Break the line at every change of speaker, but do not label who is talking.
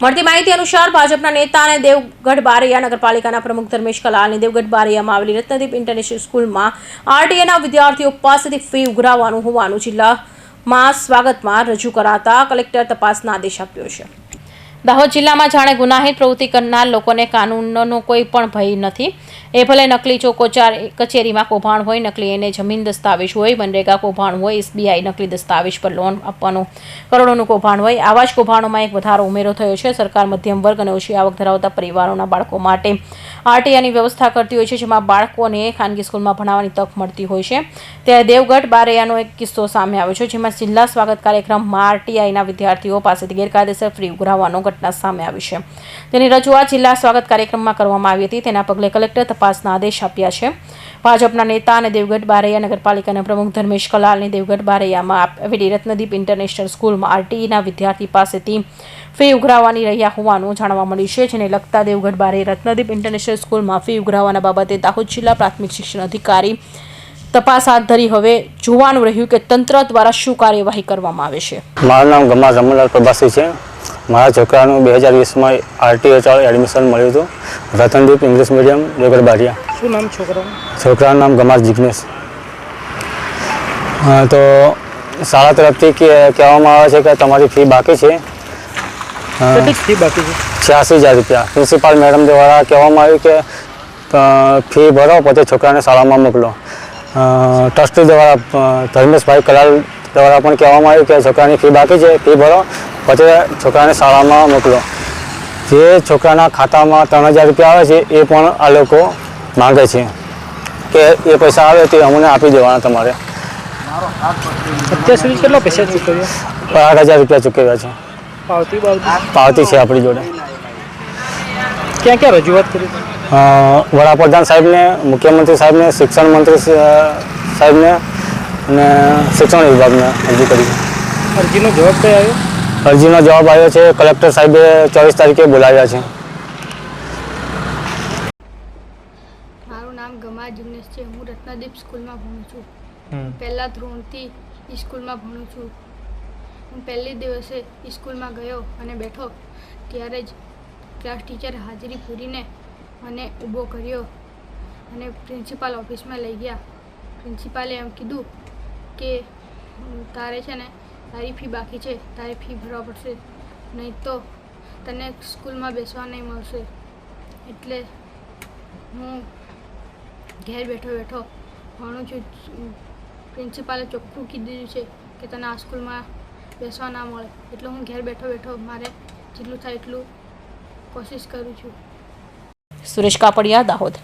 મળતી માહિતી અનુસાર ભાજપના નેતા અને દેવગઢ બારૈયા નગરપાલિકાના પ્રમુખ ધર્મેશ કલાલની દેવગઢ બારૈયામાં આવેલી રત્નદીપ ઇન્ટરનેશનલ સ્કૂલમાં આરટીએના વિદ્યાર્થીઓ પાસેથી ફી ઉઘરાવવાનું હોવાનું જિલ્લામાં સ્વાગતમાં રજૂ કરાતા કલેક્ટર તપાસના આદેશ આપ્યો છે. દાહોદ જિલ્લામાં જાણે ગુનાહિત પ્રવૃત્તિ કરનાર લોકોને કાનૂનનો કોઈ પણ ભય નથી. એ ભલે નકલી ચોકોચાર કચેરીમાં કૌભાંડ હોય, નકલી એને જમીન દસ્તાવેજ હોય, મનરેગા કૌભાંડ હોય, એસબીઆઈ નકલી દસ્તાવેજ પર લોન આપવાનું કરોડોનું કૌભાંડ હોય, આવા જ કૌભાંડોમાં એક વધારો ઉમેરો થયો છે. સરકાર મધ્યમ વર્ગ અને ઓછી આવક ધરાવતા પરિવારોના બાળકો માટે આરટીઆઈની વ્યવસ્થા કરતી હોય છે, જેમાં બાળકોને ખાનગી સ્કૂલમાં ભણાવવાની તક મળતી હોય છે. ત્યારે દેવગઢ બારૈયાનો એક કિસ્સો સામે આવ્યો છે, જેમાં જિલ્લા સ્વાગત કાર્યક્રમમાં આરટીઆઈના વિદ્યાર્થીઓ પાસેથી ગેરકાયદેસર ફ્રી ઉઘરાવવાનો ઘટના સામે આવી છે. તેની રજૂઆત જિલ્લા સ્વાગત કાર્યક્રમમાં કરવામાં આવી હતી. તેના પગલે કલેક્ટર તપાસના આદેશ આપ્યા છે. ભાજપના નેતા અને દેવગઢ બારૈયા નગરપાલિકાના પ્રમુખ ધર્મેશ કલાલની દેવગઢ બારૈયામાં આવેલી રત્નદીપ ઇન્ટરનેશનલ સ્કૂલમાં આરટીઈના વિદ્યાર્થી પાસેથી ફી ઉઘરાવવાની રહ્યા હોવાનું જાણવા મળ્યું છે, જેને લગતા દેવગઢ બારે રત્નદીપ ઇન્ટરનેશનલ સ્કૂલમાં ફી ઉઘરાવવાના બાબતે દાહોદ જિલ્લા પ્રાથમિક શિક્ષણ અધિકારી તપાસ હાથ ધરી હવે જોવાનું રહ્યું કે તંત્ર દ્વારા શું કાર્યવાહી કરવામાં આવે છે.
મારું નામ ગમા રમણલાલ પ્રભાસી છે. મારા છોકરાનું બે હજાર વીસમાં આરટીઓ ચાલુ એડમિશન મળ્યું હતું. Ratandeep English medium Devgadh Baria.
શું નામ છોકરાનું?
છોકરાનું નામ ગમાર જિગ્નેશ. હા, તો શાળા તરફથી કે- કહેવામાં આવે છે કે તમારી ફી બાકી છે?
ફી બાકી છે?
છ્યાસી હજાર રૂપિયા. પ્રિન્સિપાલ મેડમ દ્વારા કહેવામાં આવ્યું કે ફી ભરો પોતે છોકરાને શાળામાં મોકલો. ટ્રસ્ટી દ્વારા ધર્મેશભાઈ કલાલ દ્વારા પણ કહેવામાં આવ્યું કે છોકરાની ફી બાકી છે ફી ભરો. પછી છોકરાને શાળામાં મોકલો. જે છોકરાના ખાતામાં ત્રણ હજાર રૂપિયા આવે છે એ પણ આ લોકો માગે છે. કે એ પૈસા આવે તે અમને આપી દેવાના તમારે.
અત્યાર સુધી કેટલા પૈસા ચૂકવ્યા?
આઠ હજાર રૂપિયા ચૂકવ્યા છે.
પાવતી
પાવતી છે આપણી જોડે.
ક્યાં ક્યાં રજૂઆત કરી?
વડાપ્રધાન સાહેબને મુખ્યમંત્રી સાહેબને શિક્ષણ મંત્રી સાહેબને અને શિક્ષણ વિભાગને અરજી કરી.
અરજીનો જવાબ કઈ આવ્યો?
અરજીનો જવાબ આવ્યો છે. કલેક્ટર સાહેબે ચોવીસ તારીખે બોલાવ્યા છે.
મારું નામ ગમા જિગ્નેશ છે. હું રત્નદીપ સ્કૂલમાં ભણું છું. પહેલા ધોરણથી સ્કૂલમાં ભણું છું. હું પહેલી દિવસે સ્કૂલમાં ગયો અને બેઠો. ત્યારે જ ક્લાસ ટીચર હાજરી પૂરીને મને ઊભો કર્યો અને પ્રિન્સિપાલ ઓફિસમાં લઈ ગયા. પ્રિન્સિપાલે એમ કીધું કે તારે છે ને તારી ફી બાકી છે, તારી ફી ભરવા પડશે. નહીં તો તને સ્કૂલમાં બેસવા નહીં મળશે. એટલે હું ઘેર બેઠો બેઠો ભણું છું. પ્રિન્સિપાલે ચોખ્ખું કીધું છે કે તને આ સ્કૂલમાં બેસવા ના મળે. એટલે હું ઘેર બેઠો બેઠો મારે જેટલું થાય એટલું કોશિશ કરું છું.
સુરેશ કાપડિયા, દાહોદ.